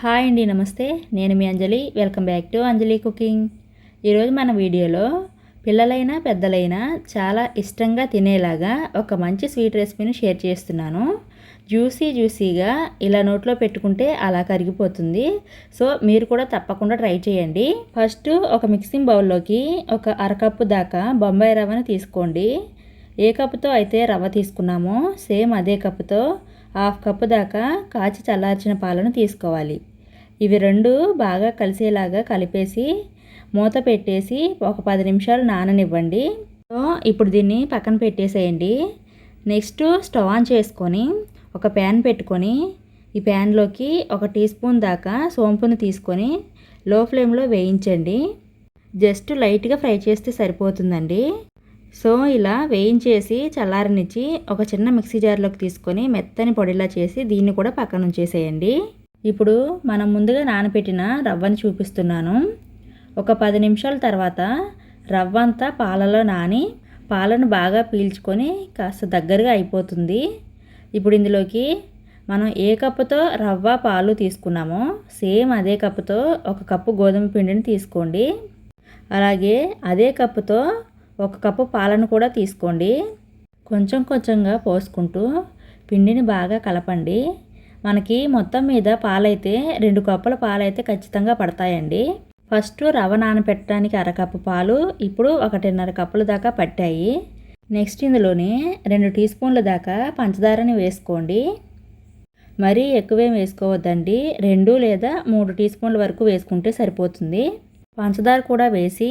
Hi అండి నమస్తే. నేను మీ Anjali. Welcome back to Anjali cooking. ఈరోజు మన వీడియోలో పిల్లలైనా పెద్దలైనా చాలా ఇష్టంగా తినేలాగా ఒక మంచి స్వీట్ రెసిపీని షేర్ చేస్తున్నాను. జ్యూసీ జ్యూసీగా ఇలా నోట్లో పెట్టుకుంటే అలా కరిగిపోతుంది. సో మీరు కూడా తప్పకుండా ట్రై చేయండి. ఫస్ట్ ఒక మిక్సింగ్ బౌల్లోకి ఒక అరకప్పు దాకా బొంబాయి రవ్వను తీసుకోండి. ఏ కప్పుతో అయితే రవ్వ తీసుకున్నామో సేమ్ అదే కప్పుతో హాఫ్ కప్పు దాకా కాచి చల్లార్చిన పాలను తీసుకోవాలి. ఇవి రెండు బాగా కలిసేలాగా కలిపేసి మూత పెట్టేసి ఒక పది నిమిషాలు నాననివ్వండి. సో ఇప్పుడు దీన్ని పక్కన పెట్టేసేయండి. నెక్స్ట్ స్టవ్ ఆన్ చేసుకొని ఒక ప్యాన్ పెట్టుకొని ఈ ప్యాన్లోకి ఒక టీ స్పూన్ దాకా సోంపుని తీసుకొని లో ఫ్లేమ్లో వేయించండి. జస్ట్ లైట్గా ఫ్రై చేస్తే సరిపోతుందండి. సో ఇలా వేయించేసి చల్లారనిచ్చి ఒక చిన్న మిక్సీ జార్లోకి తీసుకొని మెత్తని పొడిలా చేసి దీన్ని కూడా పక్కన ఉంచేసేయండి. ఇప్పుడు మనం ముందుగా నానబెట్టిన రవ్వని చూపిస్తున్నాను. ఒక పది నిమిషాల తర్వాత రవ్వ అంతా పాలలో నాని పాలను బాగా పీల్చుకొని కాస్త దగ్గరగా అయిపోతుంది. ఇప్పుడు ఇందులోకి మనం ఏ కప్పుతో రవ్వ పాలు తీసుకున్నామో సేమ్ అదే కప్పుతో ఒక కప్పు గోధుమ పిండిని తీసుకోండి. అలాగే అదే కప్పుతో ఒక కప్పు పాలను కూడా తీసుకోండి. కొంచెం కొంచెంగా పోసుకుంటూ పిండిని బాగా కలపండి. మనకి మొత్తం మీద పాలైతే రెండు కప్పుల పాలైతే ఖచ్చితంగా పడతాయండి. ఫస్ట్ రవ నానబెట్టడానికి అరకప్పు పాలు ఇప్పుడు ఒకటిన్నర కప్పుల దాకా పట్టాయి. నెక్స్ట్ ఇందులోనే రెండు టీ స్పూన్ల దాకా పంచదారని వేసుకోండి. మరీ ఎక్కువేం వేసుకోవద్దండి. రెండు లేదా మూడు టీ స్పూన్ల వరకు వేసుకుంటే సరిపోతుంది. పంచదార కూడా వేసి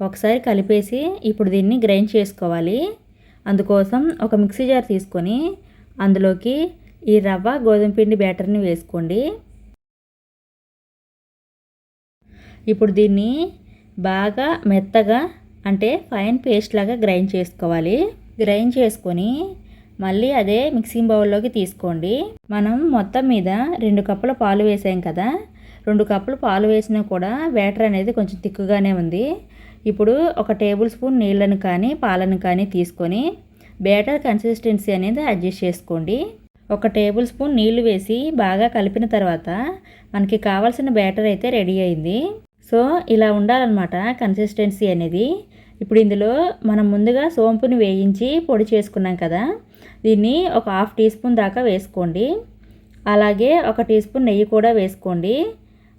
ఒకసారి కలిపేసి ఇప్పుడు దీన్ని గ్రైండ్ చేసుకోవాలి. అందుకోసం ఒక మిక్సీ జార్ తీసుకొని అందులోకి ఈ రవ్వ గోధుమ పిండి బ్యాటర్ని వేసుకోండి. ఇప్పుడు దీన్ని బాగా మెత్తగా అంటే ఫైన్ పేస్ట్ లాగా గ్రైండ్ చేసుకోవాలి. గ్రైండ్ చేసుకొని మళ్ళీ అదే మిక్సింగ్ బౌల్లోకి తీసుకోండి. మనం మొత్తం మీద రెండు కప్పుల పాలు వేసాం కదా రెండు కప్పులు పాలు వేసినా కూడా బ్యాటర్ అనేది కొంచెం తిక్కుగానే ఉంది. ఇప్పుడు ఒక టేబుల్ స్పూన్ నీళ్ళను కానీ పాలను కానీ తీసుకొని బ్యాటర్ కన్సిస్టెన్సీ అనేది అడ్జస్ట్ చేసుకోండి. ఒక టేబుల్ స్పూన్ నీళ్ళు వేసి బాగా కలిపిన తర్వాత మనకి కావాల్సిన బ్యాటర్ అయితే రెడీ అయింది. సో ఇలా ఉండాలన్నమాట కన్సిస్టెన్సీ అనేది. ఇప్పుడు ఇందులో మనం ముందుగా సోంపుని వేయించి పొడి చేసుకున్నాం కదా. దీన్ని ఒక హాఫ్ టీ స్పూన్ దాకా వేసుకోండి. అలాగే ఒక టీ స్పూన్ నెయ్యి కూడా వేసుకోండి.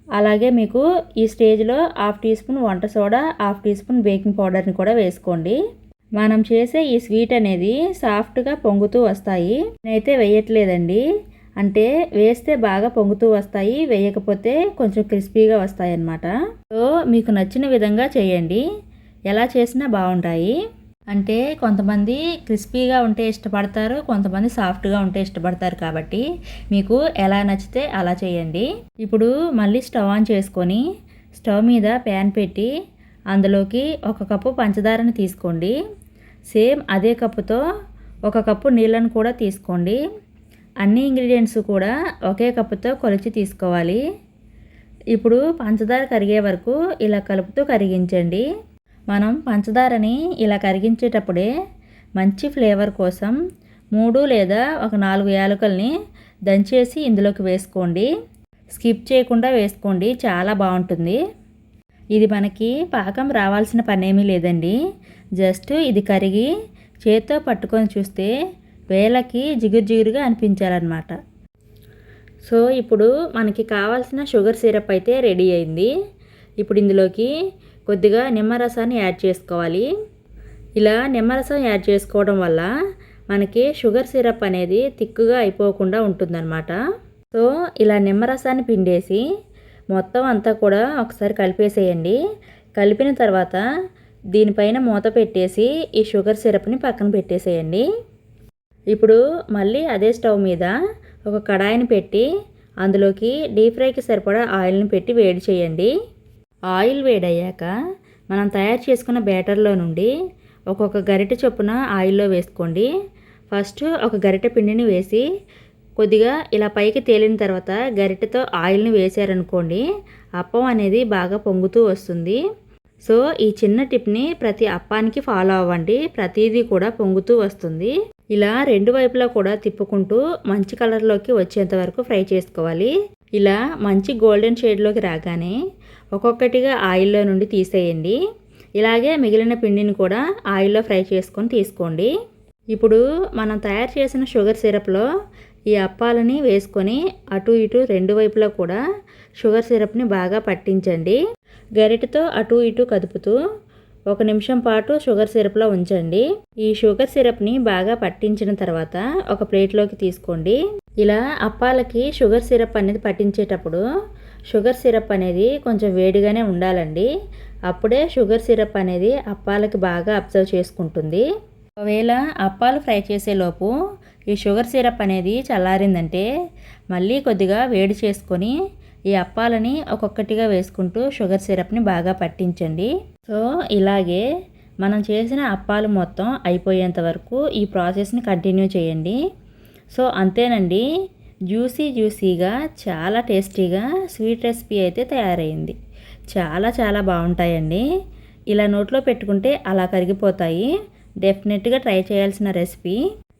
అలాగే మీకు ఈ స్టేజ్లో హాఫ్ టీ స్పూన్ వంట soda half teaspoon baking పౌడర్ని కూడా వేసుకోండి. మనం చేసే ఈ స్వీట్ అనేది సాఫ్ట్గా పొంగుతూ వస్తాయి. నేనైతే వేయట్లేదండి. అంటే వేస్తే బాగా పొంగుతూ వస్తాయి. వేయకపోతే కొంచెం క్రిస్పీగా వస్తాయి అన్నమాట సో మీకు నచ్చిన విధంగా చేయండి. ఎలా చేసినా బాగుంటాయి. అంటే కొంతమంది క్రిస్పీగా ఉంటే ఇష్టపడతారు కొంతమంది సాఫ్ట్గా ఉంటే ఇష్టపడతారు కాబట్టి మీకు ఎలా నచ్చితే అలా చేయండి. ఇప్పుడు మళ్ళీ స్టవ్ ఆన్ చేసుకొని స్టవ్ మీద ప్యాన్ పెట్టి అందులోకి ఒక కప్పు పంచదారని తీసుకోండి. సేమ్ అదే కప్పుతో ఒక కప్పు నీళ్ళను కూడా తీసుకోండి. అన్ని ఇంగ్రీడియంట్స్ కూడా ఒకే కప్పుతో కొలిచి తీసుకోవాలి. ఇప్పుడు పంచదార కరిగే వరకు ఇలా కలుపుతూ కరిగించండి. మనం పంచదారని ఇలా కరిగించేటప్పుడే మంచి ఫ్లేవర్ కోసం మూడు లేదా ఒక నాలుగు యాలకుల్ని దంచేసి ఇందులోకి వేసుకోండి. స్కిప్ చేయకుండా వేసుకోండి చాలా బాగుంటుంది. ఇది మనకి పాకం రావాల్సిన పనేమీ లేదండి. జస్ట్ ఇది కరిగి చేత్తో పట్టుకొని చూస్తే వేలకి జిగురు జిగురుగా అనిపించాలన్నమాట. సో ఇప్పుడు మనకి కావాల్సిన షుగర్ సిరప్ అయితే రెడీ అయింది. ఇప్పుడు ఇందులోకి కొద్దిగా నిమ్మరసాన్ని యాడ్ చేసుకోవాలి. ఇలా నిమ్మరసం యాడ్ చేసుకోవడం వల్ల మనకి షుగర్ సిరప్ అనేది తిక్కుగా అయిపోకుండా ఉంటుందన్నమాట. సో ఇలా నిమ్మరసాన్ని పిండేసి మొత్తం అంతా కూడా ఒకసారి కలిపేసేయండి. కలిపిన తర్వాత దీనిపైన మూత పెట్టేసి ఈ షుగర్ సిరప్ని పక్కన పెట్టేసేయండి. ఇప్పుడు మళ్ళీ అదే స్టవ్ మీద ఒక కడాయిని పెట్టి అందులోకి డీప్ ఫ్రైకి సరిపడా ఆయిల్ని పెట్టి వేడి చేయండి. ఆయిల్ వేడయ్యాక మనం తయారు చేసుకున్న బ్యాటర్లో నుండి ఒక్కొక్క గరిటె చొప్పున ఆయిల్లో వేసుకోండి. ఫస్ట్ ఒక గరిటె పిండిని వేసి కొద్దిగా ఇలా పైకి తేలిన తర్వాత గరిటెతో ఆయిల్ని వేసారనుకోండి అప్పం అనేది బాగా పొంగుతూ వస్తుంది. సో ఈ చిన్న టిప్ని ప్రతి అప్పానికి ఫాలో అవ్వండి. ప్రతిదీ కూడా పొంగుతూ వస్తుంది. ఇలా రెండు వైపులా కూడా తిప్పుకుంటూ మంచి కలర్లోకి వచ్చేంత వరకు ఫ్రై చేసుకోవాలి. ఇలా మంచి గోల్డెన్ షేడ్లోకి రాగానే ఒక్కొక్కటిగా ఆయిల్లో నుండి తీసేయండి. ఇలాగే మిగిలిన పిండిని కూడా ఆయిల్లో ఫ్రై చేసుకొని తీసుకోండి. ఇప్పుడు మనం తయారు చేసిన షుగర్ సిరప్లో ఈ అప్పాలని వేసుకొని అటు ఇటు రెండు వైపులా కూడా షుగర్ సిరప్ని బాగా పట్టించండి. గరిటతో అటు ఇటు కదుపుతూ ఒక నిమిషం పాటు షుగర్ సిరప్లో ఉంచండి. ఈ షుగర్ సిరప్ని బాగా పట్టించిన తర్వాత ఒక ప్లేట్లోకి తీసుకోండి. ఇలా అప్పాలకి షుగర్ సిరప్ అనేది పట్టించేటప్పుడు షుగర్ సిరప్ అనేది కొంచెం వేడిగానే ఉండాలండి. అప్పుడే షుగర్ సిరప్ అనేది అప్పాలకి బాగా అబ్జర్వ్ చేసుకుంటుంది. ఒకవేళ అప్పాలు ఫ్రై చేసేలోపు ఈ షుగర్ సిరప్ అనేది చల్లారిందంటే మళ్ళీ కొద్దిగా వేడి చేసుకొని ఈ అప్పాలని ఒక్కొక్కటిగా వేసుకుంటూ షుగర్ సిరప్ని బాగా పట్టించండి. సో ఇలాగే మనం చేసిన అప్పాలు మొత్తం అయిపోయేంత వరకు ఈ ప్రాసెస్ని కంటిన్యూ చేయండి. సో అంతేనండి. జ్యూసీ జ్యూసీగా చాలా టేస్టీగా స్వీట్ రెసిపీ అయితే తయారైంది. చాలా చాలా బాగుంటాయండి. ఇలా నోట్లో పెట్టుకుంటే అలా కరిగిపోతాయి. డెఫినెట్గా ట్రై చేయాల్సిన రెసిపీ.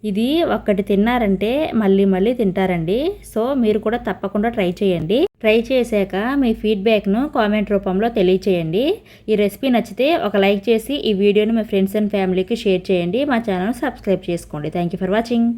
ఇది ఒక్కటి తిన్నారంటే మళ్ళీ మళ్ళీ తింటారండి. సో మీరు కూడా తప్పకుండా ట్రై చేయండి. ట్రై చేశాక మీ ఫీడ్బ్యాక్ను కామెంట్ రూపంలో తెలియచేయండి. ఈ రెసిపీ నచ్చితే ఒక లైక్ చేసి ఈ వీడియోని మీ ఫ్రెండ్స్ అండ్ ఫ్యామిలీకి షేర్ చేయండి. మా ఛానల్ సబ్స్క్రైబ్ చేసుకోండి. Thank you for watching.